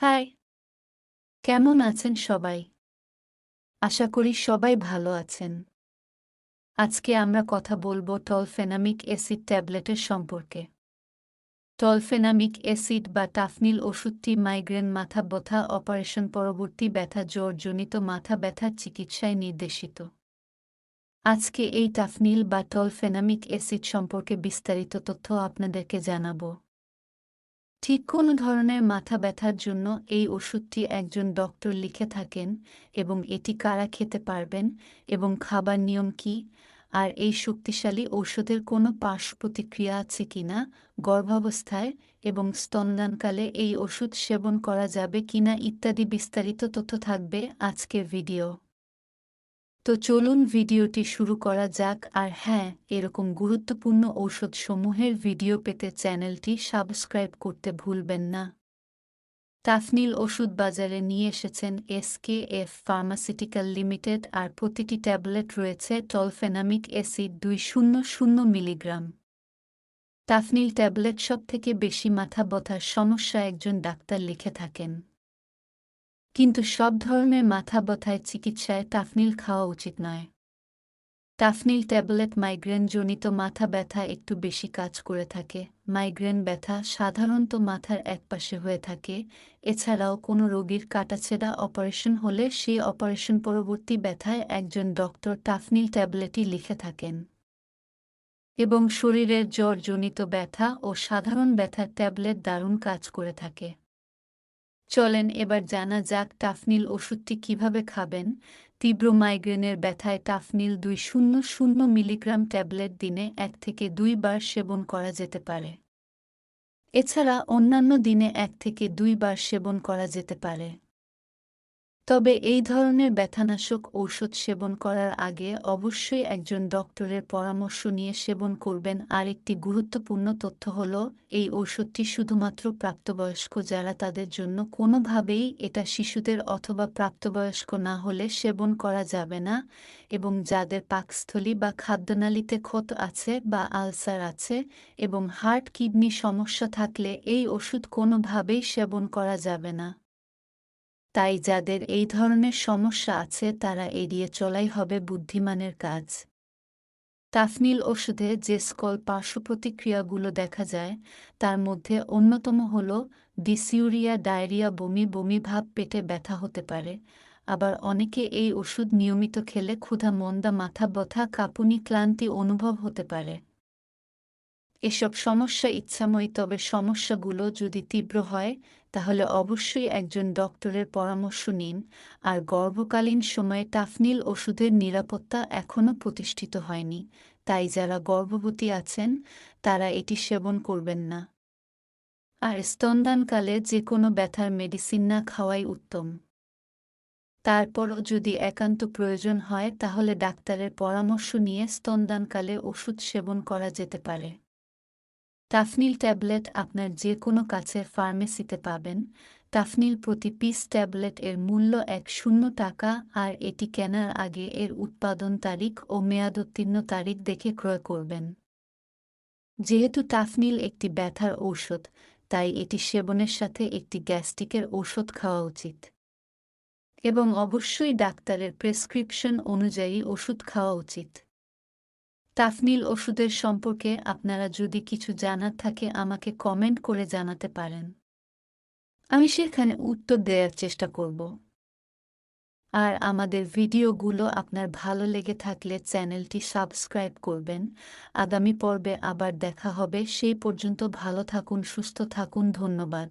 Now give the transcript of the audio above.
High. কেমন আছেন সবাই? আশা করি সবাই ভালো আছেন। আজকে আমরা কথা বলব টলফেনামিক অ্যাসিড ট্যাবলেটের সম্পর্কে। টলফেনামিক অ্যাসিড বা টাফনিল ওষুধটি মাইগ্রেন মাথা ব্যথা, অপারেশন পরবর্তী ব্যথা, জ্বরজনিত মাথা ব্যথার চিকিৎসায় নির্দেশিত। আজকে এই টাফনিল বা টলফেনামিক অ্যাসিড সম্পর্কে বিস্তারিত তথ্য আপনাদেরকে জানাব। ঠিক কোনো ধরনের মাথা ব্যথার জন্য এই ওষুধটি একজন ডক্টর লিখে থাকেন এবং এটি কারা খেতে পারবেন এবং খাবার নিয়ম কি? আর এই শক্তিশালী ঔষধের কোনো পার্শ্ব প্রতিক্রিয়া আছে কিনা গর্ভাবস্থায় এবং স্তনদানকালে এই ওষুধ সেবন করা যাবে কিনা ইত্যাদি বিস্তারিত তথ্য থাকবে আজকের ভিডিও। তো চলুন ভিডিওটি শুরু করা যাক। আর হ্যাঁ এরকম গুরুত্বপূর্ণ ঔষধসমূহের ভিডিও পেতে চ্যানেলটি সাবস্ক্রাইব করতে ভুলবেন না। তাফনিল ওষুধ বাজারে নিয়ে এসেছেন এসকে এফ ফার্মাসিউটিক্যাল লিমিটেড আর প্রতিটি ট্যাবলেট রয়েছে টলফেনামিক অ্যাসিড দুই শূন্য শূন্য মিলিগ্রাম। তাফনিল ট্যাবলেট সব থেকে বেশি মাথা ব্যথার সমস্যা একজন ডাক্তার লিখে থাকেন। কিন্তু সব ধরনের মাথা ব্যথায় চিকিৎসায় টাফনিল খাওয়া উচিত নয়। টাফনিল ট্যাবলেট মাইগ্রেনজনিত মাথা ব্যথা একটু বেশি কাজ করে থাকে। মাইগ্রেন ব্যথা সাধারণত মাথার একপাশে হয়ে থাকে। এছাড়াও কোনো রোগীর কাটাছেড়া অপারেশন হলে সেই অপারেশন পরবর্তী ব্যথায় একজন ডক্টর টাফনিল ট্যাবলেটই লিখে থাকেন। এবং শরীরের জ্বরজনিত ব্যথা ও সাধারণ ব্যথার ট্যাবলেট দারুণ কাজ করে থাকে। চলেন, এবার জানা যাক টাফনিল ওষুধটি কীভাবে খাবেন। তীব্র মাইগ্রেনের ব্যথায় টাফনিল দুই শূন্য শূন্য মিলিগ্রাম ট্যাবলেট দিনে এক থেকে দুইবার সেবন করা যেতে পারে। এছাড়া অন্যান্য দিনে এক থেকে দুইবার সেবন করা যেতে পারে। তবে এই ধরনের ব্যথানাশক ঔষধ সেবন করার আগে অবশ্যই একজন ডক্টরের পরামর্শ নিয়ে সেবন করবেন। আর একটি গুরুত্বপূর্ণ তথ্য হল, এই ঔষধটি শুধুমাত্র প্রাপ্তবয়স্ক যারা তাদের জন্য কোনোভাবেই এটা শিশুদের অথবা প্রাপ্তবয়স্ক না হলে সেবন করা যাবে না এবং যাদের পাকস্থলী বা খাদ্যনালীতে ক্ষত আছে বা আলসার আছে এবং হার্ট, কিডনি সমস্যা থাকলে এই ওষুধ কোনোভাবেই সেবন করা যাবে না। তাই যাদের এই ধরনের সমস্যা আছে তারা এড়িয়ে চলাই হবে বুদ্ধিমানের কাজ। টাফনিল ওষুধে যে স্কল পার্শ্ব প্রতিক্রিয়াগুলো দেখা যায়, তার মধ্যে অন্যতম হল ডিসিউরিয়া ডায়রিয়া, বমি বমি ভাব পেটে ব্যথা হতে পারে। আবার অনেকে এই ওষুধ নিয়মিত খেলে ক্ষুধা, মন্দা, মাথা ব্যথা, কাঁপুনি, ক্লান্তি অনুভব হতে পারে। এসব সমস্যা ইচ্ছাময়ী, তবে সমস্যাগুলো যদি তীব্র হয়, তাহলে অবশ্যই একজন ডক্টরের পরামর্শ নিন। আর গর্ভকালীন সময়ে টাফনিল ওষুধের নিরাপত্তা এখনও প্রতিষ্ঠিত হয়নি। তাই যারা গর্ভবতী আছেন, তারা এটি সেবন করবেন না। আর স্তনদানকালে যে কোনো ব্যথার মেডিসিন না খাওয়াই উত্তম। তারপরও যদি একান্ত প্রয়োজন হয়, তাহলে ডাক্তারের পরামর্শ নিয়ে স্তনদানকালে ওষুধ সেবন করা যেতে পারে। টাফনিল ট্যাবলেট আপনার যে কোনো কাছের ফার্মেসিতে পাবেন। টাফনিল প্রতি পিস ট্যাবলেট এর মূল্য এক শূন্য টাকা, আর এটি কেনার আগে এর উৎপাদন তারিখ ও মেয়াদোত্তীর্ণ তারিখ দেখে ক্রয় করবেন। যেহেতু টাফনিল একটি ব্যথার ঔষধ, তাই এটি সেবনের সাথে একটি গ্যাস্ট্রিকের ঔষধ খাওয়া উচিত। এবং অবশ্যই ডাক্তারের প্রেসক্রিপশন অনুযায়ী ওষুধ খাওয়া উচিত। তাফনিল ওষুধের সম্পর্কে আপনারা যদি কিছু জানার থাকে আমাকে কমেন্ট করে জানাতে পারেন। আমি সেখানে উত্তর দেওয়ার চেষ্টা করব। আর আমাদের ভিডিওগুলো আপনার ভালো লেগে থাকলে চ্যানেলটি সাবস্ক্রাইব করবেন। আগামী পর্বে আবার দেখা হবে। সেই পর্যন্ত ভালো থাকুন, সুস্থ থাকুন, ধন্যবাদ।